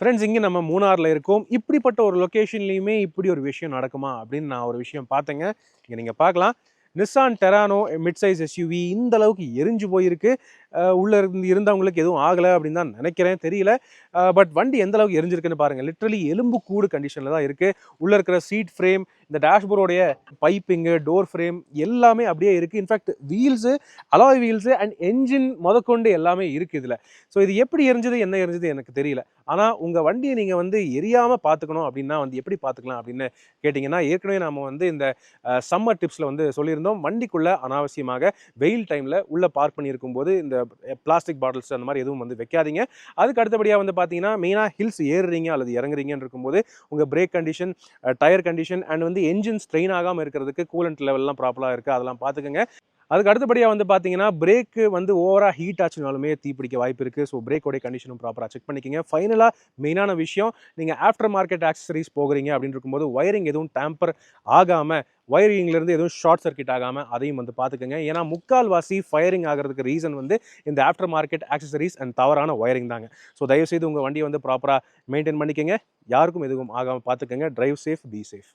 Friends இங்கே நம்ம மூணாரில் இருக்கோம். இப்படிப்பட்ட ஒரு லொக்கேஷன்லேயுமே இப்படி ஒரு விஷயம் நடக்குமா அப்படின்னு நான் ஒரு விஷயம் பார்த்தேங்க. இங்கே நீங்கள் பார்க்கலாம். Nissan Terrano mid size SUV இந்த அளவுக்கு எரிஞ்சு போயிருக்கு. உள்ளே இருந்து இருந்தவங்களுக்கு எதுவும் ஆகலை அப்படின்னு தான் நினைக்கிறேன். தெரியல. பட் வண்டி எந்த அளவுக்கு எரிஞ்சிருக்குன்னு பாருங்கள் லிட்ரலி எலும்பு கூடு கண்டிஷனில் தான் இருக்குது உள்ளே இருக்கிற சீட் ஃப்ரேம் இந்த டேஷ்போர்டோடைய பைப்பிங்கு டோர் ஃப்ரேம் எல்லாமே அப்படியே இருக்குது in fact wheels alloy wheels and engine முதற்கொண்டு எல்லாமே இருக்குது இதில். ஸோ இது எப்படி எரிஞ்சது என்ன எரிஞ்சது எனக்கு தெரியல. ஆனால் உங்கள் வண்டியை நீங்கள் வந்து எரியாமல் பார்த்துக்கணும் அப்படின்னா வந்து எப்படி பார்த்துக்கலாம் அப்படின்னு கேட்டிங்கன்னா ஏற்கனவே நம்ம வந்து இந்த சம்மர் டிப்ஸில் வந்து சொல்லியிருந்தோம். வண்டிக்குள்ளே அனாவசியமாக வெயில் டைமில் உள்ளே பார்க் பண்ணியிருக்கும் போது இந்த பிளாஸ்டிக் பாட்டில்ஸ் அந்த மாதிரி எதுவும் வந்து வைக்காதீங்க. அதுக்கு அடுத்தபடியாக வந்து பார்த்தீங்கன்னா மெயினாக ஹில்ஸ் ஏறுறீங்க அல்லது இறங்குறீங்கன்னு இருக்கும்போது உங்கள் brake condition tyre condition and வந்து என்ஜின் ஸ்ட்ரெயின் ஆகாமல் இருக்கிறதுக்கு கூலண்ட் லெவல்லாம் ப்ராப்பராக இருக்குது அதெல்லாம் பார்த்துக்கோங்க அதுக்கு அடுத்தபடியாக வந்து பார்த்தீங்கன்னா பிரேக்கு வந்து ஓவராக ஹீட் ஆச்சுனாலுமே தீப்பிடிக்க வாய்ப்பு இருக்குது ஸோ பிரேக்கோடைய கண்டிஷனும் ப்ராப்பராக செக் பண்ணிக்கோங்க. ஃபைனலாக மெயினான விஷயம் நீங்கள் ஆஃப்டர் மார்க்கெட் ஆக்சசரிஸ் போகிறீங்க அப்படின்னு இருக்கும்போது ஒயரிங் எதுவும் டேம்பர் ஆகாமல் ஒயரிங்லேருந்து எதுவும் ஷார்ட் சர்க்கிட் ஆகாமல் அதையும் வந்து பார்த்துக்கோங்க ஏன்னா முக்கால்வாசி ஃபயரிங் ஆகிறதுக்கு ரீசன் வந்து இந்த ஆஃப்டர் மார்க்கெட் ஆக்சசரிஸ் அண்ட் தவறான ஒயரிங் தாங்க. ஸோ தயவுசெய்து உங்கள் வண்டியை வந்து ப்ராப்பராக மெயின்டைன் பண்ணிக்கோங்க. யாருக்கும் எதுவும் ஆகாமல் பார்த்துக்கோங்க ட்ரைவ் சேஃப் பி சேஃப்